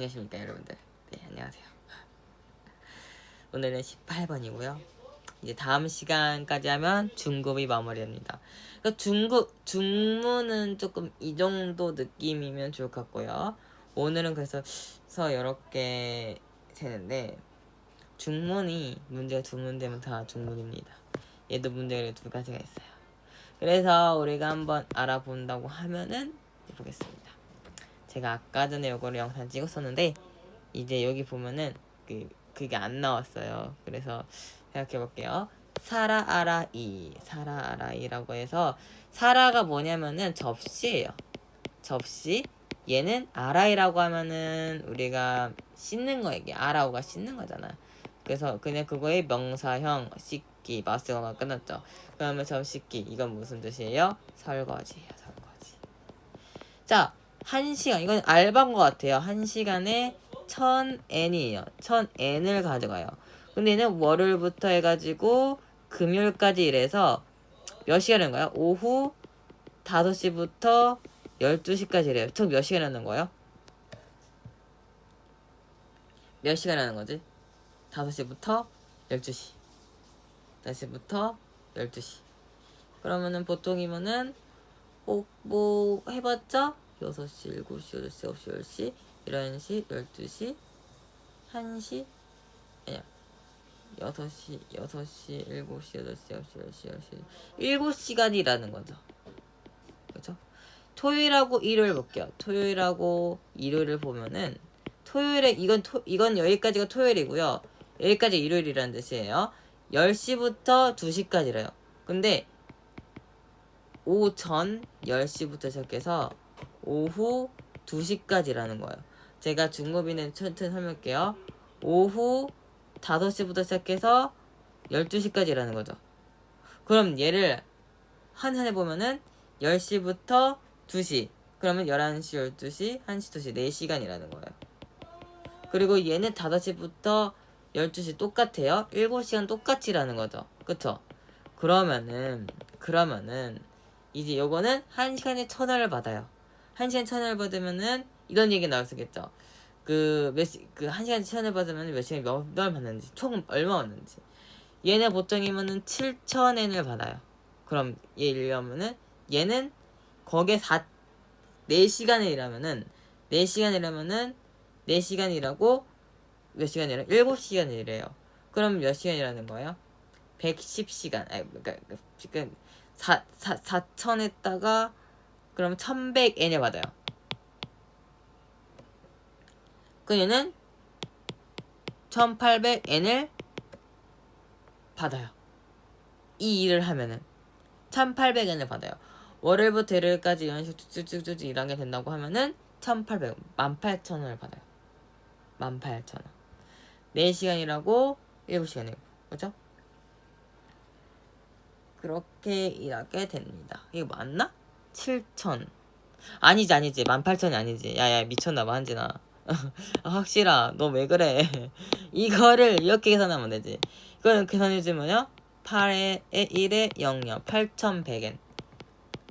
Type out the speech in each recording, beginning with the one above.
안녕하십니까 여러분들. 네 안녕하세요. 오늘은 18번이고요. 이제 다음 시간까지 하면 중급이 마무리됩니다. 그러니까 중급 중문은 조금 이 정도 느낌이면 좋을 것 같고요. 오늘은 그래서 서 여러 개 되는데 중문이 문제가 두 문제면 다 중문입니다. 얘도 문제가 두 가지가 있어요. 그래서 우리가 한번 알아본다고 하면은 보겠습니다 제가 아까 전에 요거를 영상 찍었었는데 이제 여기 보면은 그 그게 안 나왔어요. 그래서 생각해 볼게요. 사라 아라이 사라 아라이라고 해서 사라가 뭐냐면은 접시예요. 접시. 얘는 아라이라고 하면은 우리가 씻는 거 얘기. 아라오가 씻는 거잖아. 그래서 그냥 그거의 명사형 씻기 마스가 끝났죠. 그러면 접시기 이건 무슨 뜻이에요? 설거지예요. 설거지. 자, 한 시간 이건 알바인 것 같아요. 한 시간에 천 n이에요. 천 n을 가져가요. 근데 얘는 월요일부터 해가지고 금요일까지 일해서 몇 시간인가요? 오후 5시부터 12시까지 일해요. 총 몇 시간 하는 거예요? 몇 시간 하는 거지? 5시부터 12시. 5시부터 12시. 그러면은 보통이면은 뭐, 뭐 해봤자 6시, 7시, 8시, 9시, 10시, 11시, 12시, 1시, 아니야. 6시, 6시, 7시, 8시, 9시, 10시, 10시. 7시간이라는 거죠. 그죠? 토요일하고 일요일 볼게요. 토요일하고 일요일을 보면은 토요일에 이건 토, 이건 여기까지가 토요일이고요. 여기까지 일요일이라는 뜻이에요. 10시부터 2시까지래요. 근데 오전 10시부터 시작해서 오후 2시까지라는 거예요. 제가 중급인은 천천히 설명할게요. 오후 5시부터 시작해서 12시까지라는 거죠. 그럼 얘를 한 한해 보면은 10시부터 2시. 그러면 11시, 12시, 1시, 2시, 4시간이라는 거예요. 그리고 얘는 5시부터 12시 똑같아요. 7시간 똑같이라는 거죠. 그쵸? 그러면은, 그러면은, 이제 요거는 1시간에 천원을 받아요. 1시간 천원을 받으면은, 이런 얘기 나올 수 있겠죠. 그, 몇 시, 그, 1시간 천원을 받으면 몇 시간 몇, 몇 받는지, 총 얼마 받는지. 얘네 보통이면은 7천엔을 받아요. 그럼 얘 일하면은, 얘는 거기에 4, 4시간을 일하면은, 4시간 일하면은, 4시간 일하고, 몇 시간 일해요? 7시간 일해요. 그럼 몇 시간 일하는 거예요? 110시간. 아니, 그러니까, 지금 4, 4, 4천에다가, 그럼 1100엔을 받아요. 그 얘는 1800엔을 받아요. 이 일을 하면은 1800엔을 받아요. 월요일부터 일요일까지 이런 식으로 쭉쭉쭉 일하게 된다고 하면은 1800, 18,000원을 받아요. 18,000원. 4시간이라고 7시간이고, 그죠? 그렇게 일하게 됩니다. 이거 맞나? 7,000. 아니지, 아니지. 18,000이 아니지. 야야, 미쳤나봐, 한진아. 아, 확실아, 너 왜 그래? 이거를 이렇게 계산하면 되지. 이거는 계산해주면요. 8에 1에 0요. 8,100엔.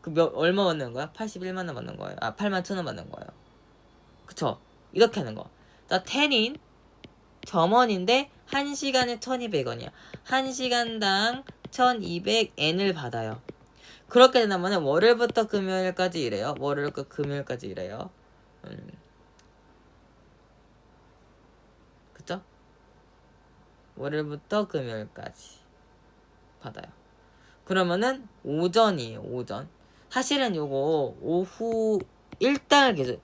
그 몇, 얼마 받는 거야? 81만원 받는 거예요. 아, 8만 1천원 받는 거예요. 그쵸? 이렇게 하는 거. 자, 10인 점원인데 1시간에 1200원이야. 1시간당 1200엔을 받아요. 그렇게 된다면 월요일부터 금요일까지 일해요. 월요일부터 금요일까지 일해요. 음. 그쵸? 월요일부터 금요일까지 받아요. 그러면은 오전이에요. 오전. 사실은 요거 오후 일단을 계속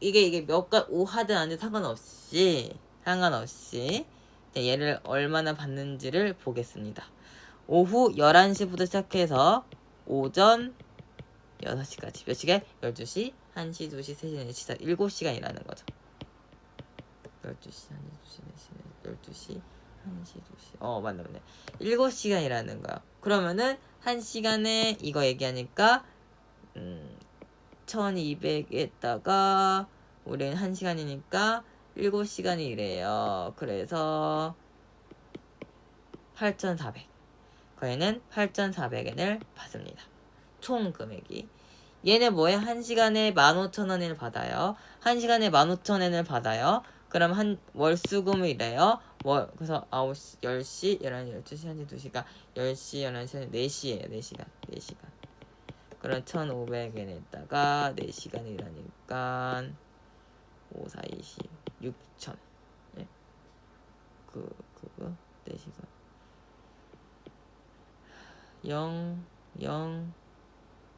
이게 이게 몇가 오하든 안든 상관없이 상관없이 얘를 얼마나 받는지를 보겠습니다. 오후 11시부터 시작해서 오전 6시까지 몇 시간? 12시, 1시, 2시, 3시, 4시, 7시간이라는 거죠. 12시, 1시, 2시, 4시, 12시, 1시, 2시 어 맞네 맞네 7시간이라는 거야. 그러면은 1시간에 이거 얘기하니까 음 1200에다가 우리는 1시간이니까 7시간이래요. 그래서 8,400. 거기는 8,400엔을 받습니다. 총 금액이. 얘는 뭐예요? 한 시간에 15,000원을 받아요. 한 시간에 15,000원을 받아요. 그럼 한 월수금이래요. 월 그래서 9시, 10시, 11시, 12시, 1시, 2시가 10시, 11시, 4시예요. 4시간. 4시간. 그럼 1,500엔에다가 4시간 일하니까 5, 4, 20, 6,000. 예. 그 그거 4시간. 0 0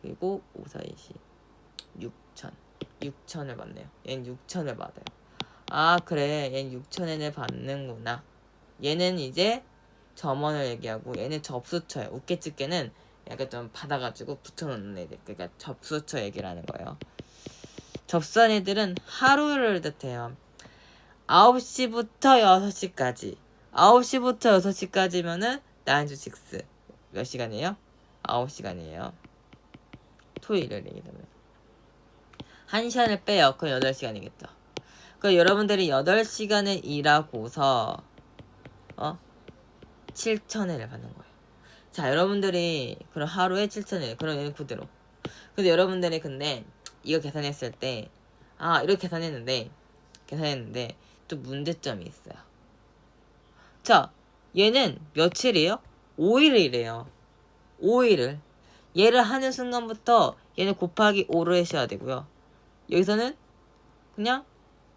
그리고 5, 4, 20 6천. 6천을 받네요. 얘는 6천을 받아요. 아 그래. 얘는 6천엔을 받는구나. 얘는 이제 점원을 얘기하고 얘는 접수처예요. 웃게집게는 약간 좀 받아가지고 붙여놓는 애들 그러니까 접수처 얘기를 하는 거예요. 접수한 애들은 하루를 뜻해요. 9시부터 6시까지. 9시부터 6시까지면은 9 to 6. 몇 시간이에요? 9시간이에요. 토요일을 얘기 때문에. 1시간을 빼요. 그럼 8시간이겠죠. 그 여러분들이 8시간을 일하고서 어? 7천원을 받는 거예요. 자, 여러분들이 그럼 하루에 7천원. 그럼 얘는 그대로. 근데 여러분들이 근데 이거 계산했을 때 아, 이렇게 계산했는데 계산했는데 또 문제점이 있어요. 자, 얘는 며칠이에요? 5일을 일해요. 5일을. 얘를 하는 순간부터 얘는 곱하기 5로 해셔야 되고요. 여기서는 그냥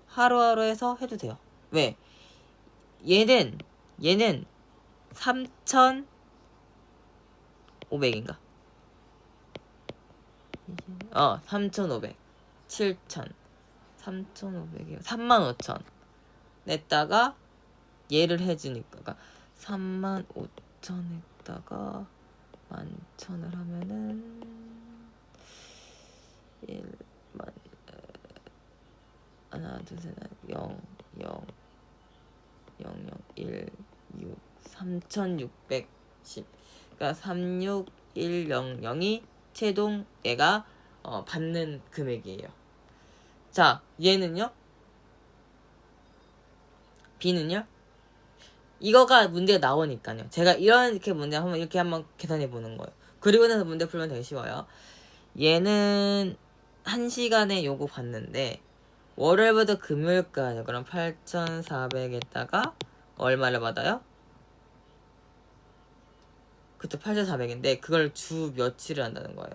하루하루 해서 해도 돼요. 왜? 얘는 얘는 3,500인가? 어, 3,500. 7,000. 3,500이요. 35,000. 냈다가 얘를 해주니까 그러니까 3 만 5천에다가 만천을 하면은 1만 하나 둘셋 0 0 0 0 1 6 3610 그러니까 36100이 최종 얘가 어, 받는 금액이에요. 자, 얘는요? B는요? 이거가 문제가 나오니까요. 제가 이렇게 문제 한번 이렇게 한번 계산해 보는 거예요. 그리고 나서 문제 풀면 되게 쉬워요. 얘는 한 시간에 요거 받는데 월요일부터 금요일까지 그럼 8,400에다가 얼마를 받아요? 그쵸 8,400인데 그걸 주 며칠을 한다는 거예요.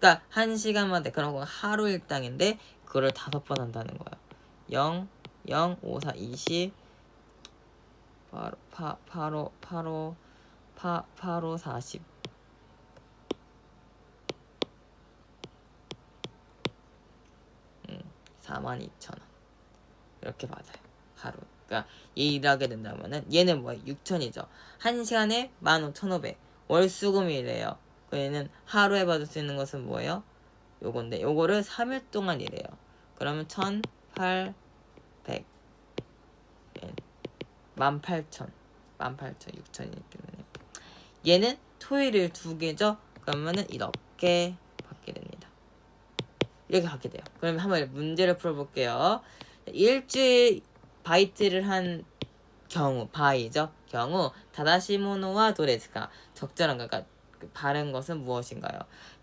그러니까 한 시간마다 그런 건 하루 일당인데 그거를 다섯 번 한다는 거예요. 0, 0, 5, 4, 20 바로 파 바로 바로 파 바로 40 음, 42,000원. 이렇게 받아요 하루. 그러니까 얘 일하게 된다면은 얘는 뭐야 6천이죠. 한 시간에 15,500 월수금이래요. 그 얘는 하루에 받을 수 있는 것은 뭐예요? 요건데 요거를 3일 동안 일해요. 그러면 1,800 18,000 18,000 6,000이기 때문에 얘는 토요일 두 개죠? 그러면은 이렇게 받게 됩니다. 이렇게 받게 돼요. 그러면 한번 문제를 풀어볼게요. 일주일 바이트를 한 경우 바이죠? 경우 다다시모노와 도레스가 적절한 그러니까 그 바른 것은 무엇인가요?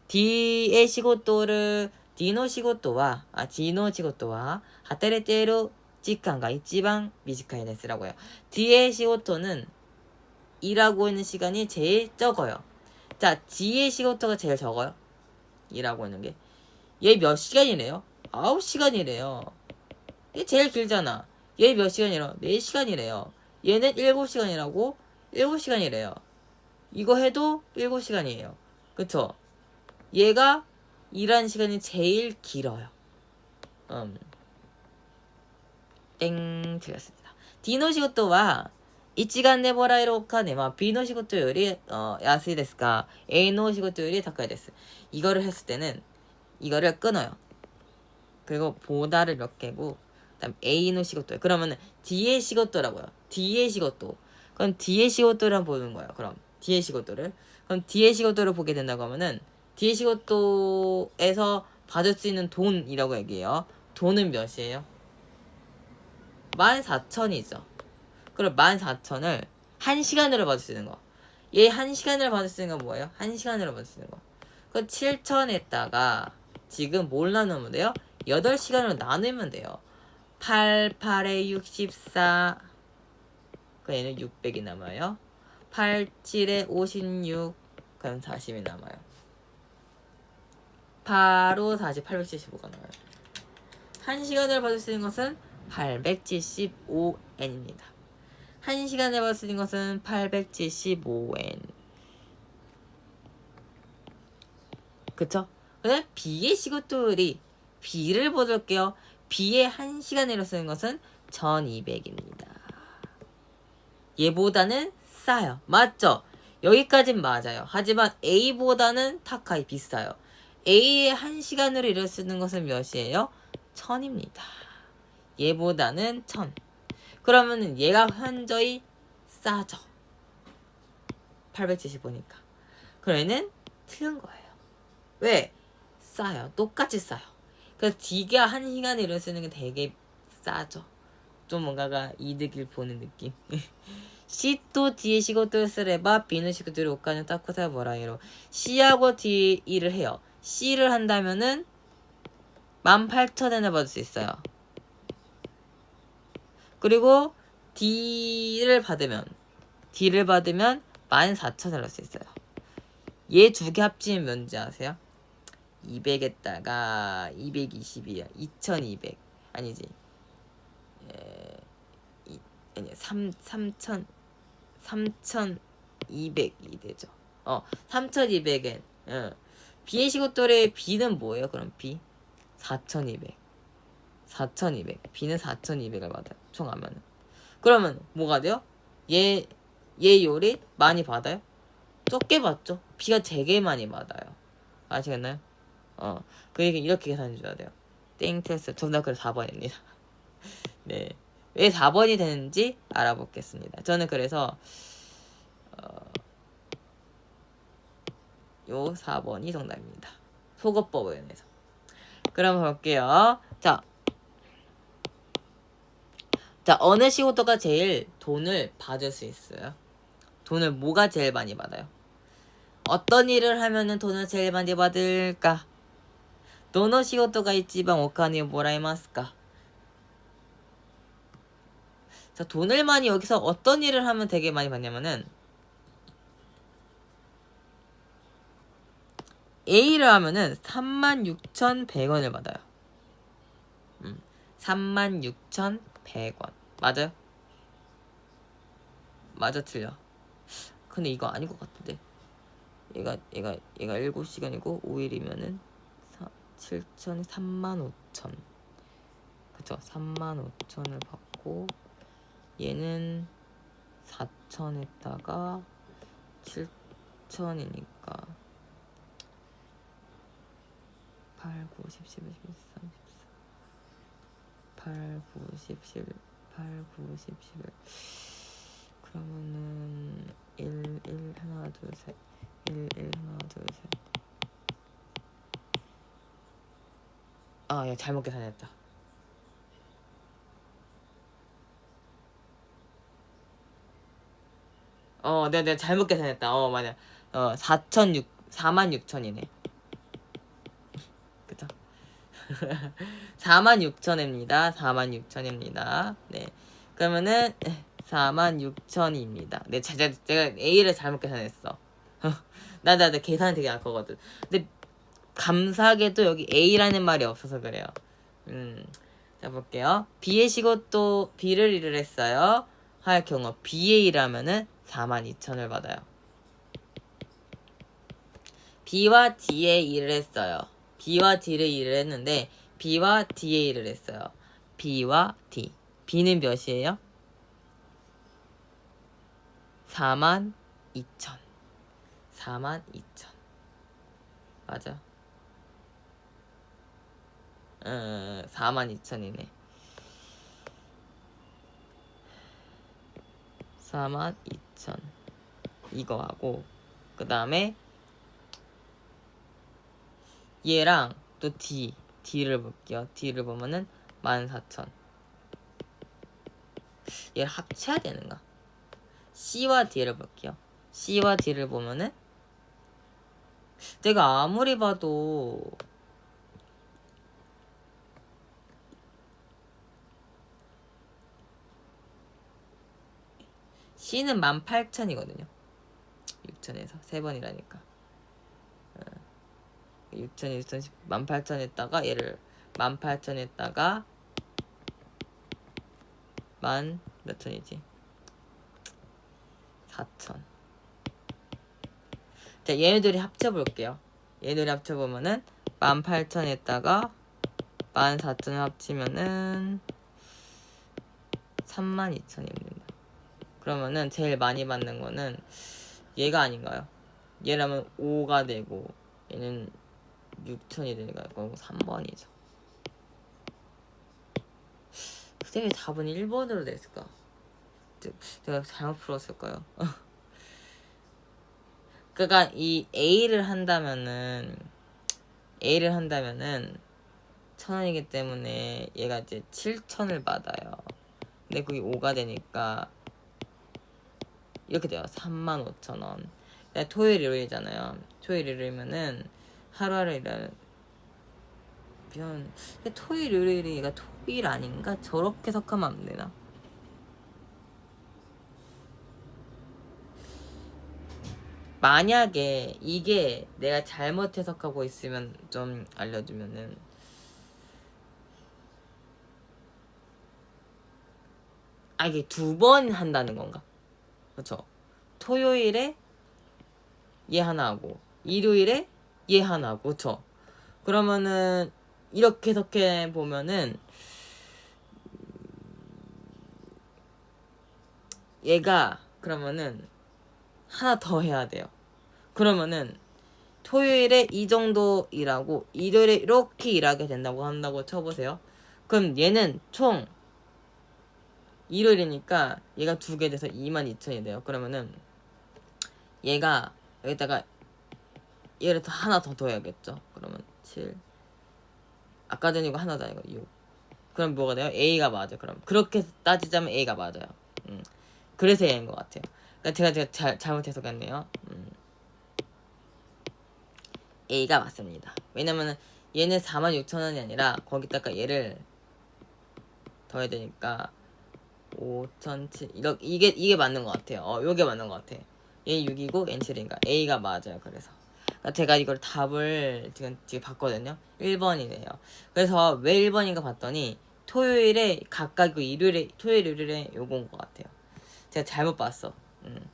D의 시고토를 D의 시고토와 아 D의 시고토와 하테레테로 時間가 이지방 미지카이네스라고 해요. 뒤에 시고토는 일하고 있는 시간이 제일 적어요. 자, 뒤에 시고토가 제일 적어요. 일하고 있는 게. 얘 몇 시간이래요? 9시간이래요. 얘 제일 길잖아. 얘 몇 시간이래요? 4시간이래요. 얘는 7시간이라고 7시간이래요. 이거 해도 7시간이에요. 그쵸? 얘가 일하는 시간이 제일 길어요. 음. 땡 틀렸습니다. D の仕事は1がねもらえるお金は B の仕事より어, 安いですが A の仕事より 高いです. 이거를 했을 때는 이거를 끊어요. 그리고 보다를 몇 개고 그다음 A의 시고토 그러면은 D의 시고토라고요. D의 시고토. 그럼 D의 시고토를 보는 거예요. 그럼 D의 시고토를 그럼 D의 시고토를 보게 된다고 하면은 D의 시고토에서 받을 수 있는 돈이라고 얘기해요. 돈은 몇이에요? 14,000이죠. 그럼 14,000을 1시간으로 받을 수 있는 거. 얘 1시간으로 받을 수 있는 건 뭐예요? 1시간으로 받을 수 있는 거. 그 7,000에다가 지금 뭘 나누면 돼요? 8시간으로 나누면 돼요. 8, 8에 64. 그 얘는 600이 남아요. 8, 7에 56. 그럼 40이 남아요. 바로 다시 875가 나와요. 1시간을 받을 수 있는 것은 875N입니다. 1시간을 받을 수 있는 것은 875N. 그쵸? 그다음 B의 시고토율이 B를 보여줄게요. B의 1시간으로 쓰는 것은 1200입니다. 얘보다는 싸요. 맞죠? 여기까진 맞아요. 하지만 A보다는 타카이 비싸요. A의 1시간으로 일을 쓰는 것은 몇이에요? 1000입니다. 얘보다는 1000. 그러면은 얘가 현저히 싸죠. 875니까. 그러면은 틀린 거예요. 왜? 싸요. 똑같이 싸요. 그래서 D가 한 시간에 일을 쓰는 게 되게 싸죠. 좀 뭔가가 이득을 보는 느낌. C 또 D의 시고토를 쓰레바 B는 시고토를 오카는 따코사 뭐라이로 C하고 D 일을 해요. C를 한다면은 18,000엔을 받을 수 있어요. 그리고 D를 받으면 D를 받으면 14,000엔을 할수 있어요. 얘 두 개 합치면 뭔지 아세요? 200에다가 220이야. 2200. 아니지. 에, 이, 아니 3 3000 3200이 되죠. 어, 3200엔. 어. B의 시고토의 B는 뭐예요? 그럼 B 4200. 4200. B는 4200을 받아요. 총하면은. 그러면 뭐가 돼요? 얘, 얘 요리 많이 받아요? 적게 받죠. B가 되게 많이 받아요. 아시겠나요? 어, 그 얘기 이렇게 계산해 줘야 돼요. 땡 테스트 정답 그래서 4번입니다. 네. 왜 4번이 되는지 알아보겠습니다. 저는 그래서 어, 요 4번이 정답입니다. 속어법에 의해서. 그럼 볼게요. 자. 자, 어느 시고토가 제일 돈을 받을 수 있어요? 돈을 뭐가 제일 많이 받아요? 어떤 일을 하면은 돈을 제일 많이 받을까? どの仕事が一番お金をもらえますか 자, 돈을 많이 여기서 어떤 일을 하면 되게 많이 받냐면은 A를 하면은 36,100원을 받아요. 음, 36,100원. 맞아요? 맞아 틀려. 근데 이거 아닌 것 같은데. 얘가 얘가 얘가 7시간이고 5일이면은 7천, 3만 5천. 그쵸? 3만 5천을 받고 얘는 4천에다가 7천이니까 8, 9, 10, 11, 12, 13, 14 8, 9, 10, 11 8, 9, 10, 11 그러면은 1, 1, 하나, 둘, 셋 1, 1, 하나, 둘, 셋 아, 야, 잘못 계산했다. 어, 내가 잘못 계산했다. 어, 맞아. 어, 4천6 4만 6천이네. 그쵸? 4만 6천입니다. 4만 6천입니다. 네. 그러면은 4만 6천입니다. 네, 제가, 제가 A를 잘못 계산했어. 나, 나, 나 계산이 되게 약하거든. 근데 감사하게도 여기 A라는 말이 없어서 그래요. 음, 자 볼게요. B의 시고또 B를 일을 했어요. 할 경우 B의 일하면은 42,000을 받아요. B와 D의 일을 했어요. B와 D를 일을 했는데 B와 D의 일을 했어요. B와 D. B는 몇이에요? 4만 2천. 4만 2천. 맞아. 어, 42,000이네. 42,000 이거 하고 그 다음에 얘랑 또 D D를 볼게요 D를 보면은 14,000 얘를 합쳐야 되는가 C와 D를 볼게요 C와 D를 보면은 내가 아무리 봐도 C는 18,000이거든요. 6,000에서 3번이라니까. 6천, 6천, 18,000 했다가 얘를 18,000 했다가 만 몇 천이지? 4천. 자, 얘네들이 합쳐볼게요. 얘네들이 합쳐보면은 18,000 했다가 14,000을 합치면은 32,000입니다. 그러면은 제일 많이 받는 거는 얘가 아닌가요? 얘라면 5가 되고 얘는 6천이 되니까 그건 3번이죠. 그때 왜 답은 1번으로 됐을까? 제- 제가 잘못 풀었을까요? 그러니까 이 A를 한다면은 A를 한다면은 천 원이기 때문에 얘가 이제 7천을 받아요. 근데 그게 5가 되니까 이렇게 돼요. 3만 5천 원. 근데 토요일 일요일이잖아요. 토요일 일요일이면은 하루하루 일하는 근데 토요일 일요일이 얘가 토일 아닌가? 저렇게 해석하면 안 되나? 만약에 이게 내가 잘못 해석하고 있으면 좀 알려주면은 아 이게 두 번 한다는 건가? 그렇죠? 토요일에 얘 하나 하고 일요일에 얘 하나 그렇죠? 그러면은 이렇게 해석해 보면은 얘가 그러면은 하나 더 해야 돼요. 그러면은 토요일에 이 정도 일하고 일요일에 이렇게 일하게 된다고 한다고 쳐보세요. 그럼 얘는 총 일요일이니까 얘가 두 개 돼서 22,000이 돼요. 그러면은 얘가 여기다가 얘를 더 하나 더 둬야겠죠. 그러면 7 아까 전 이거 하나 더 이거 6 그럼 뭐가 돼요? A가 맞아. 그럼 그렇게 따지자면 A가 맞아요. 음. 그래서 A인 것 같아요. 그러니까 제가 제가 잘, 잘못 해석했네요. 음. A가 맞습니다. 왜냐면은 얘는 46,000원이 아니라 거기다가 얘를 더해야 되니까 5,007 이렇게 이게 이게 맞는 것 같아요. 어, 요게 맞는 것 같아. 얘 6이고 얘는 7인가 A가 맞아요. 그래서 제가 이걸 답을 지금 지금 봤거든요. 1번이네요. 그래서 왜 1번인가 봤더니 토요일에 각각이고 일요일에 토요일 일요일에 요건 것 같아요. 제가 잘못 봤어. 음.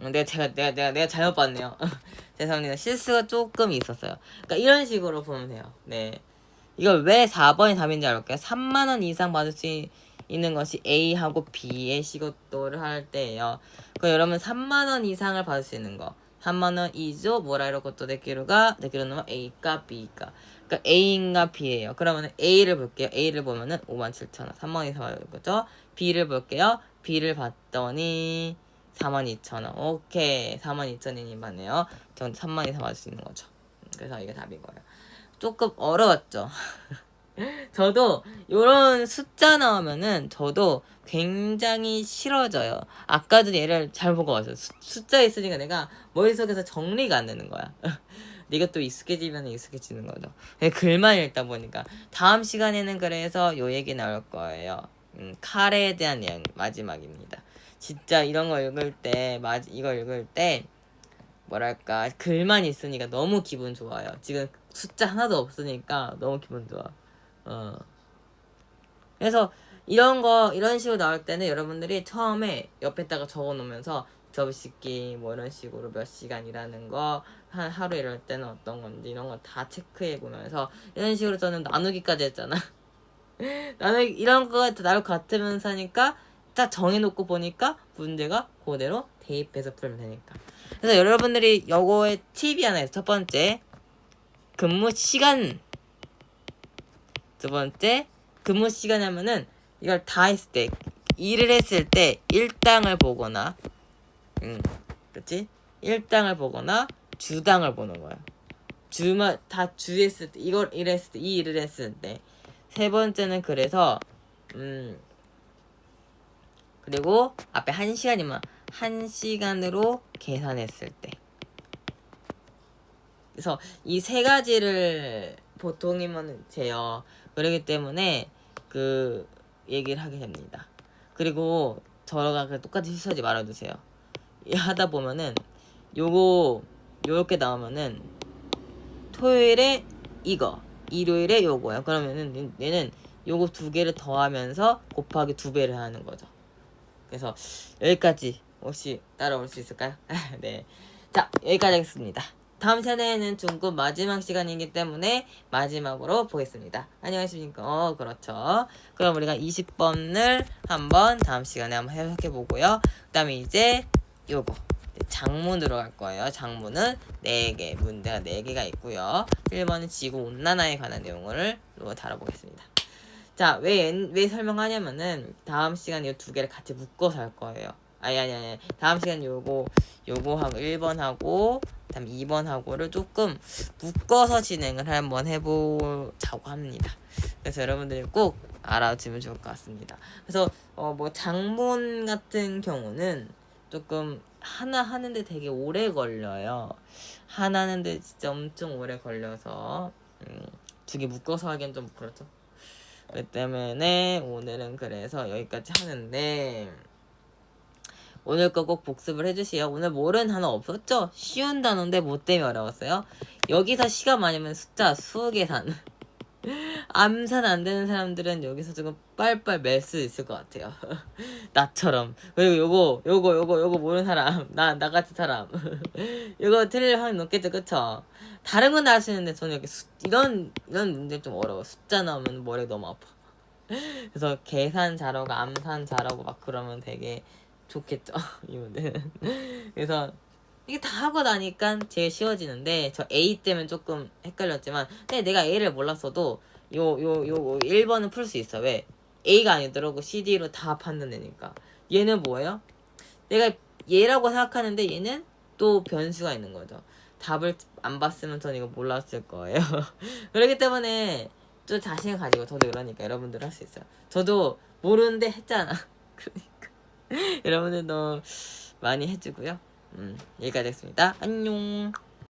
음, 내가 제가 내가 내가 내가 잘못 봤네요. 죄송합니다. 실수가 조금 있었어요. 그러니까 이런 식으로 보면 돼요. 네. 이걸 왜 4번이 답인지 알볼게요 3만 원 이상 받을 수 있는 것이 A하고 B의 시고도를 할 때예요. 그 여러분 3만 원 이상을 받을 수 있는 거. 3만 원 이조 뭐라 이럴 것도 데키루가 데키루는 A가 B가. 그러니까 A인가 B예요. 그러면 A를 볼게요. A를 보면은 5만 7천 원. 3만 원 이상 받을 거죠. B를 볼게요. B를 봤더니 4만 2천 원. 오케이. 4만 2천 원이 맞네요. 전 3만 이상 받을 수 있는 거죠. 그래서 이게 답인 거예요. 조금 어려웠죠. 저도 이런 숫자 나오면은 저도 굉장히 싫어져요. 아까도 얘를 잘 보고 왔어요. 수- 숫자 있으니까 내가 머릿속에서 정리가 안 되는 거야. 네가 또 익숙해지면 익숙해지는 거죠. 네, 글만 읽다 보니까 다음 시간에는 그래서 요 얘기 나올 거예요. 음, 카레에 대한 내용 마지막입니다. 진짜 이런 거 읽을 때, 마, 이거 읽을 때 뭐랄까 글만 있으니까 너무 기분 좋아요. 지금 숫자 하나도 없으니까 너무 기분 좋아. 어. 그래서 이런 거 이런 식으로 나올 때는 여러분들이 처음에 옆에다가 적어 놓으면서 접시기 뭐 이런 식으로 몇 시간 일하는 거 한 하루 일할 때는 어떤 건지 이런 거 다 체크해 보면서 이런 식으로 저는 나누기까지 했잖아. 나는 이런 거 나올 같으면서 하니까 딱 정해놓고 보니까 문제가 그대로 대입해서 풀면 되니까. 그래서 여러분들이 요거의 팁이 하나 있어요. 첫 번째 근무 시간 두 번째 근무 시간 하면은 이걸 다 했을 때 일을 했을 때 일당을 보거나 음 그치? 일당을 보거나 주당을 보는 거야. 주만 다 주했을 때 이걸 일했을 때 이 일을 했을 때. 세 번째는 그래서 음 그리고 앞에 한 시간이면 한 시간으로 계산했을 때. 그래서 이 세 가지를 보통이면 재요. 그렇기 때문에 그 얘기를 하게 됩니다. 그리고 저가 그 똑같이 실수하지 말아주세요. 이 하다 보면은 요거 요렇게 나오면은 토요일에 이거 일요일에 요거야. 그러면은 얘는 요거 두 개를 더하면서 곱하기 두 배를 하는 거죠. 그래서 여기까지 혹시 따라올 수 있을까요? 네. 자 여기까지 하겠습니다. 다음 시간에는 중급 마지막 시간이기 때문에 마지막으로 보겠습니다. 안녕하십니까? 어, 그렇죠. 그럼 우리가 20번을 한번 다음 시간에 한번 해석해 보고요. 그 다음에 이제 요거. 장문으로 갈 거예요. 장문은 4개, 문제가 4개가 있고요. 1번은 지구 온난화에 관한 내용을 다뤄보겠습니다. 자, 왜, 왜 설명하냐면은 다음 시간에 이 두 개를 같이 묶어서 할 거예요. 아니, 아니, 아니. 다음 시간 요거, 요거 하고 1번 하고, 그 다음 2번 하고를 조금 묶어서 진행을 한번 해보자고 합니다. 그래서 여러분들이 꼭 알아주면 좋을 것 같습니다. 그래서, 어, 뭐, 장문 같은 경우는 조금 하나 하는데 되게 오래 걸려요. 하나 하는데 진짜 엄청 오래 걸려서, 음, 두 개 묶어서 하기엔 좀 그렇죠. 그 때문에 오늘은 그래서 여기까지 하는데 오늘 거 꼭 복습을 해주시요. 오늘 모르는 단어 없었죠? 쉬운 단어인데 뭐 때문에 어려웠어요? 여기서 시간 많으면 숫자 수 계산 암산 안 되는 사람들은 여기서 조금 빨빨 맬 수 있을 것 같아요. 나처럼. 그리고 요거, 요거, 요거, 요거 모르는 사람. 나, 나 같은 사람. 요거 틀릴 확률 높겠죠, 그쵸? 다른 건알수 있는데 저는 이렇게 수, 이런, 이런 문제 좀 어려워. 숫자 나오면 머리가 너무 아파. 그래서 계산 잘하고 암산 잘하고 막 그러면 되게 좋겠죠, 이분들은. 그래서 이게 다 하고 나니까 제일 쉬워지는데 저 A 때문에 조금 헷갈렸지만 근데 내가 A를 몰랐어도 요 요 요 1번은 풀 수 있어. 왜? A가 아니더라고. CD로 다 판단되니까. 얘는 뭐예요? 내가 얘라고 생각하는데 얘는 또 변수가 있는 거죠. 답을 안 봤으면 전 이거 몰랐을 거예요. 그렇기 때문에 좀 자신을 가지고 저도 그러니까 여러분들 할 수 있어요. 저도 모르는데 했잖아. 그러니까 여러분들도 많이 해주고요 음, 여기까지 했습니다. 안녕.